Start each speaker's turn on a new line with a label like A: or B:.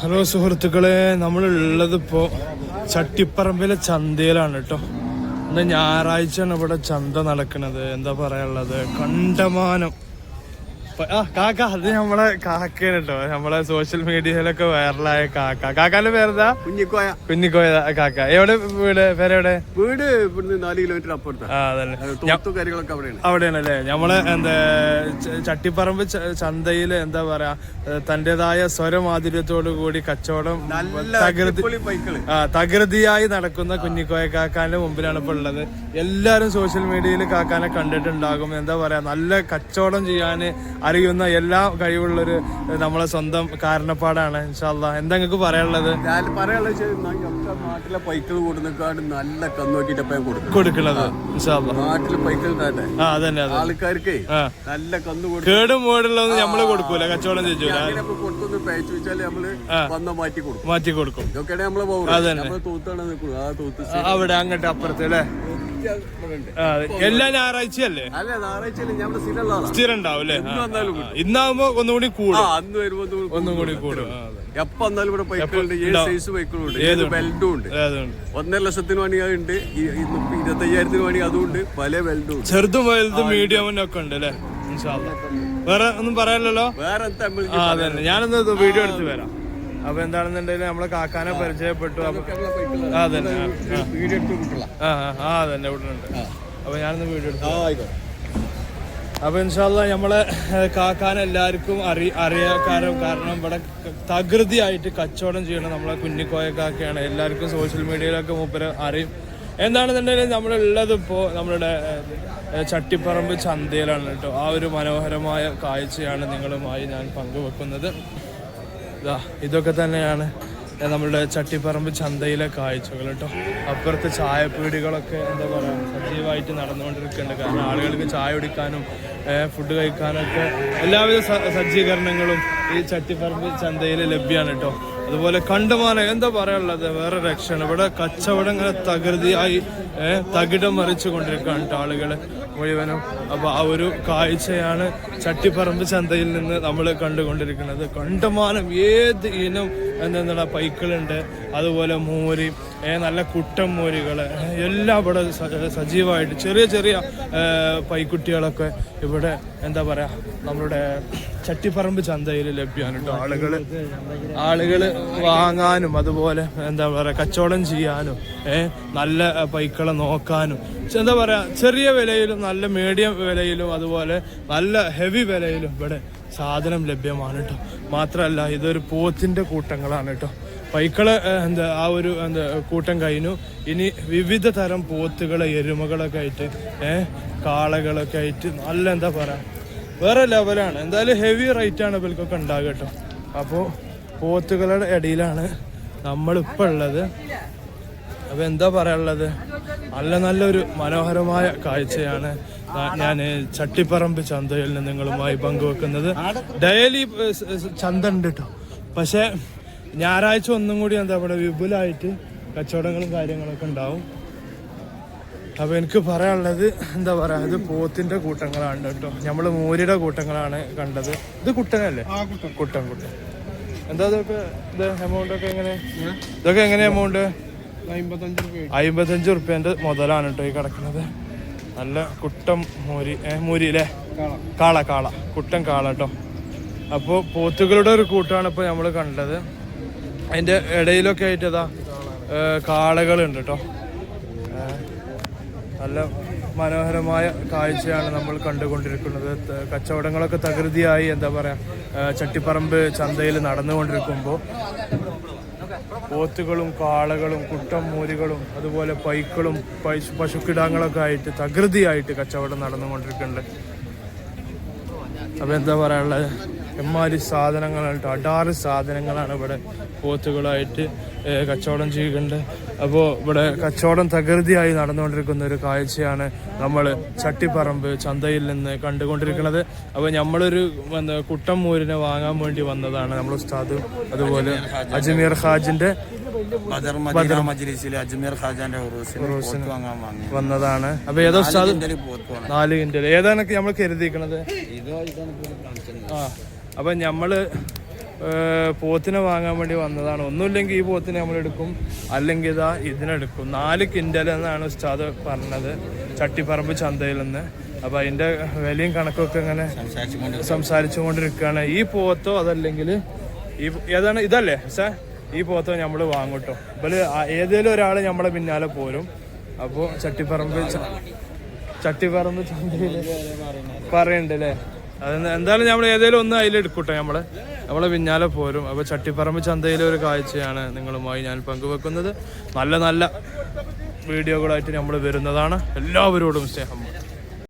A: Hello സുഹൃത്തുക്കളെ നമ്മളുള്ളത് ഇപ്പോ ചട്ടിപ്പറമ്പിലെ ചന്തയിലാണ് കേട്ടോ ഇന്ന് ഞായറാഴ്ചയാണ് ഇവിടെ ചന്ത നടക്കുന്നത്. എന്താ പറയാനുള്ളത്? കണ്ടമാനം. ആ കാക്ക അത് നമ്മളെ കാക്കയാണ് നമ്മളെ സോഷ്യൽ മീഡിയയിലൊക്കെ വൈറലായ കാക്ക. കാക്കാന്റെ പേരെന്താ?
B: കുഞ്ഞിക്കോയ.
A: കുഞ്ഞിക്കോയ കാക്ക. എവിടെ വീട്? പേരെവിടെ?
B: വീട് ഇവിടുന്ന് നാല് കിലോമീറ്റർ അപ്പുറത്താണ് അവിടെയാണ്.
A: അവിടെയാണല്ലേ? നമ്മൾ എന്താ ചട്ടിപ്പറമ്പ് ചന്തയിൽ എന്താ പറയാ തന്റേതായ സ്വരമാധുര്യത്തോടു കൂടി കച്ചവടം തകൃതിയായി നടക്കുന്ന കുഞ്ഞിക്കോയ കാക്കാന്റെ മുമ്പിലാണ് ഇപ്പൊ ഉള്ളത്. എല്ലാരും സോഷ്യൽ മീഡിയയിൽ കാക്കാനെ കണ്ടിട്ടുണ്ടാകും. എന്താ പറയാ നല്ല കച്ചവടം ചെയ്യാൻ അറിയുന്ന എല്ലാ കഴിവുള്ളൊരു നമ്മളെ സ്വന്തം കാരണപ്പാടാണ് ഇൻഷാല്ല എന്താ നിങ്ങൾക്ക് പറയാനുള്ളത്?
B: നാട്ടിലെ പൈക്കൾ നല്ല
A: കൊടുക്കുന്നത്.
B: നാട്ടിലെ പൈക്കൾ
A: ആ അതന്നെ
B: ആൾക്കാർക്ക് നല്ല കന്ന് കൊടുക്കും
A: കേടും മൂടുള്ളതൊന്നും നമ്മൾ കൊടുക്കൂല കച്ചവടം ചെയ്യൂല
B: അങ്ങനെ നമ്മൾ കൊടുത്തൊന്ന് പേച്ചു വെച്ചാൽ നമ്മൾ വന്ന മാറ്റി കൊടുക്കും.
A: മാറ്റി കൊടുക്കും.
B: ഇതൊക്കെയാണ് നമ്മളെ
A: അവിടെ അങ്ങോട്ട് അപ്പുറത്ത് അല്ലേ?
B: ഉണ്ട്
A: അതെ. എല്ലാ ഞായറാഴ്ചയല്ലേ? സ്ഥിരം ഉണ്ടാവും അല്ലേ. ഇന്നാവുമ്പോ ഒന്നുകൂടി കൂടും
B: അന്ന് വരുമ്പോ ഒന്നും
A: കൂടി കൂടും അതെ.
B: എപ്പോ വന്നാലും ഇവിടെ ബൈക്കുകളുണ്ട് ഏഴ് സൈസ് ബൈക്കുകളുണ്ട് ഏത് ബെൽറ്റും ഉണ്ട്. ഒന്നര ലക്ഷത്തിന് വേണമെങ്കിൽ അതുണ്ട് ഇരുപത്തയ്യായിരത്തിന് ഉണ്ട് അതുണ്ട് പല ബെൽറ്റും
A: ചെറുതും വലുതും മീഡിയമും ഒക്കെ ഉണ്ട് അല്ലേ. വേറെ ഒന്നും പറയാനല്ലോ
B: വേറെ
A: ഞാനൊന്ന് വീഡിയോ എടുത്ത് വരാം. അപ്പൊ എന്താണെന്നുണ്ടെങ്കിൽ നമ്മളെ കാക്കാനെ പരിചയപ്പെട്ടു. ആ, അതന്നെ. ആ, അപ്പൊ ഞാനൊന്ന് വീഡിയോ എടുത്തു അപ്പൊ ഇൻഷാല്ല നമ്മളെ കാക്കാനെ കാക്കാൻ എല്ലാവർക്കും അറി അറിയാക്കാരും കാരണം ഇവിടെ തകൃതിയായിട്ട് കച്ചവടം ചെയ്യണം നമ്മളെ കുഞ്ഞിക്കോയ കാക്കയാണ്. എല്ലാവർക്കും സോഷ്യൽ മീഡിയയിലൊക്കെ മൂപ്പര് അറിയും. എന്താണെന്നുണ്ടെങ്കിൽ നമ്മളുള്ളത് ഇപ്പോൾ നമ്മളുടെ ചട്ടിപ്പറമ്പ് ചന്തയിലാണ് കേട്ടോ. ആ ഒരു മനോഹരമായ കാഴ്ചയാണ് നിങ്ങളുമായി ഞാൻ പങ്കുവെക്കുന്നത്. ഇതാ ഇതൊക്കെ തന്നെയാണ് നമ്മളുടെ ചട്ടിപ്പറമ്പ് ചന്തയിലെ കാഴ്ചകൾ കേട്ടോ. അപ്പുറത്തെ ചായപ്പീടികളൊക്കെ എന്താ പറയുക സജീവമായിട്ട് നടന്നുകൊണ്ടിരിക്കുന്നുണ്ട്. കാരണം ആളുകൾക്ക് ചായ കുടിക്കാനും ഫുഡ് കഴിക്കാനൊക്കെ എല്ലാവിധ സജ്ജീകരണങ്ങളും ഈ ചട്ടിപ്പറമ്പ് ചന്തയിൽ ലഭ്യമാണ് കേട്ടോ. അതുപോലെ കണ്ടുമാനം എന്താ പറയാനുള്ളത്? വേറെ രക്ഷയാണ്. ഇവിടെ കച്ചവടം ഇങ്ങനെ തകൃതിയായി തകിടം മറിച്ചു കൊണ്ടിരിക്കുകയാണ് കേട്ടോ ആളുകൾ മുഴുവനും. അപ്പൊ ആ ഒരു കാഴ്ചയാണ് ചട്ടിപ്പറമ്പ് ചന്തയിൽ നിന്ന് നമ്മൾ കണ്ടുകൊണ്ടിരിക്കുന്നത്. കണ്ടമാനം ഏത് ഇനം എന്താണ് പൈക്കളുണ്ട്. അതുപോലെ മോര് നല്ല കുട്ടൻ മോരുകൾ എല്ലാം ഇവിടെ സജീവമായിട്ട് ചെറിയ ചെറിയ പൈക്കുട്ടികളൊക്കെ ഇവിടെ എന്താ പറയുക നമ്മുടെ ചട്ടിപ്പറമ്പ് ചന്തയിൽ ലഭ്യമാണ് കേട്ടോ. ആളുകൾ ആളുകൾ വാങ്ങാനും അതുപോലെ എന്താ പറയുക കച്ചവടം ചെയ്യാനും നല്ല പൈക്കളെ നോക്കാനും എന്താ പറയുക ചെറിയ വിലയിലും നല്ല മീഡിയം വിലയിലും അതുപോലെ നല്ല ഹെവി വിലയിലും ഇവിടെ സാധനം ലഭ്യമാണ് കേട്ടോ മാത്രമല്ല ഇതൊരു പോത്തിന്റെ കൂട്ടങ്ങളാണ് കേട്ടോ പൈക്കൾ എന്താ ആ ഒരു എന്താ കൂട്ടം കഴിഞ്ഞു. ഇനി വിവിധ തരം പോത്തുകൾ എരുമകളൊക്കെ ആയിട്ട് ഏഹ് കാളകളൊക്കെ ആയിട്ട് നല്ല എന്താ പറയാ വേറെ ലെവലാണ് എന്തായാലും ഹെവി റേറ്റ് ആണ് ഇവർക്കൊക്കെ ഉണ്ടാകുക കേട്ടോ അപ്പോൾ പോത്തുകളുടെ ഇടയിലാണ് നമ്മളിപ്പോൾ ഉള്ളത്. അപ്പോൾ എന്താ പറയാനുള്ളത്? നല്ല നല്ലൊരു മനോഹരമായ കാഴ്ചയാണ് ഞാൻ ചട്ടിപ്പറമ്പ് ചന്തയിൽ നിന്ന് നിങ്ങളുമായി പങ്കുവെക്കുന്നത്. ഡെയിലി ചന്ത ഉണ്ട് കേട്ടോ പക്ഷെ ഞായറാഴ്ച ഒന്നും കൂടി എന്താ പറയുക വിപുലമായിട്ട് കച്ചവടങ്ങളും കാര്യങ്ങളൊക്കെ ഉണ്ടാവും. അപ്പൊ എനിക്ക് പറയാനുള്ളത് എന്താ പറയാ ഇത് പോത്തിന്റെ കൂട്ടങ്ങളാണ് കേട്ടോ. നമ്മൾ മൂരിയുടെ കൂട്ടങ്ങളാണ് കണ്ടത്. ഇത് കുട്ടനല്ലേ? കുട്ടൻ. കുട്ടൻ എന്താ ഇതൊക്കെ ഇത് എമൗണ്ട് ഒക്കെ എങ്ങനെ? ഇതൊക്കെ എങ്ങനെ എമൗണ്ട്
B: അമ്പത്തഞ്ച്
A: റുപ്യന്റെ മുതലാണ് കേട്ടോ ഈ കിടക്കുന്നത് നല്ല കുട്ടം മൂരി ഏ മൂരി അല്ലേ കാള കാള. കുട്ടം കാള കേട്ടോ അപ്പോൾ പോത്തുകളുടെ ഒരു കൂട്ടാണ് ഇപ്പോൾ നമ്മൾ കണ്ടത്. അതിന്റെ ഇടയിലൊക്കെ ആയിട്ട് ഏ, കാളകളുണ്ട് കേട്ടോ നല്ല മനോഹരമായ കാഴ്ചയാണ് നമ്മൾ കണ്ടുകൊണ്ടിരിക്കുന്നത്. കച്ചവടങ്ങളൊക്കെ തകൃതിയായി എന്താ പറയുക ചട്ടിപ്പറമ്പ് ചന്തയിൽ നടന്നുകൊണ്ടിരിക്കുമ്പോൾ പോത്തുകളും കാളകളും കുട്ടം മൂരികളും അതുപോലെ പൈക്കളും പശു പശുക്കിടാങ്ങളൊക്കെ ആയിട്ട് തകൃതിയായിട്ട് കച്ചവടം നടന്നുകൊണ്ടിരിക്കുന്നുണ്ട്. അപ്പൊ എന്താ പറയാനുള്ളത്? എമ്മാതിരി സാധനങ്ങളായിട്ട് അടാറ് സാധനങ്ങളാണ് ഇവിടെ പോത്തുകളായിട്ട് കച്ചവടം ചെയ്യുന്നുണ്ട്. അപ്പോൾ ഇവിടെ കച്ചവടം തകൃതിയായി നടന്നുകൊണ്ടിരിക്കുന്ന ഒരു കാഴ്ചയാണ് നമ്മൾ ചട്ടിപ്പറമ്പ് ചന്തയിൽ നിന്ന് കണ്ടുകൊണ്ടിരിക്കുന്നത്. അപ്പോൾ നമ്മളൊരു കുട്ടം മൂരിനെ വാങ്ങാൻ വേണ്ടി വന്നതാണ് നമ്മൾ ഉസ്താദും. അതുപോലെ അജ്മീർ ഹാജിന്റെ വന്നതാണ്. അപ്പൊ ഏതോ നാല് കിൻഡൽ ഏതാണ് നമ്മൾ കരുതിയിരിക്കണത്? ആ അപ്പൊ ഞമ്മൾ ഏഹ്, പോത്തിനെ വാങ്ങാൻ വേണ്ടി വന്നതാണ്. ഒന്നുമില്ലെങ്കിൽ ഈ പോത്തിനെ നമ്മൾ എടുക്കും. അല്ലെങ്കിൽ ഇതാ ഇതിനെടുക്കും നാല് കിൻഡൽ എന്നാണ് ഉസ്താദ് പറഞ്ഞത്. ചട്ടിപ്പറമ്പ് ചന്തയിൽ നിന്ന്. അപ്പോൾ അതിന്റെ വിലയും കണക്കൊക്കെ ഇങ്ങനെ സംസാരിച്ചു കൊണ്ടിരിക്കുകയാണ്. ഈ പോത്തോ അതല്ലെങ്കിൽ ഈ ഏതാണ്? ഇതല്ലേ? സാർ ഈ പോത്തോ നമ്മൾ വാങ്ങൂട്ടോ അപ്പോൾ ഏതെങ്കിലും ഒരാൾ നമ്മളെ പിന്നാലെ പോരും. അപ്പോൾ ചട്ടിപ്പറമ്പ് ചട്ടിപ്പറമ്പ് ചന്തയിൽ പറയുന്നുണ്ട് അല്ലേ അത് എന്തായാലും നമ്മൾ ഏതെങ്കിലും ഒന്ന് എടുക്കട്ടെ നമ്മൾ. നമ്മളെ പിന്നാലെ പോരും. അപ്പോൾ ചട്ടിപ്പറമ്പ് ചന്തയിലെ ഒരു കാഴ്ചയാണ് നിങ്ങളുമായി ഞാൻ പങ്കുവെക്കുന്നത്. നല്ല നല്ല വീഡിയോകളായിട്ട് നമ്മൾ വരുന്നതാണ്. എല്ലാവരോടും സ്നേഹം.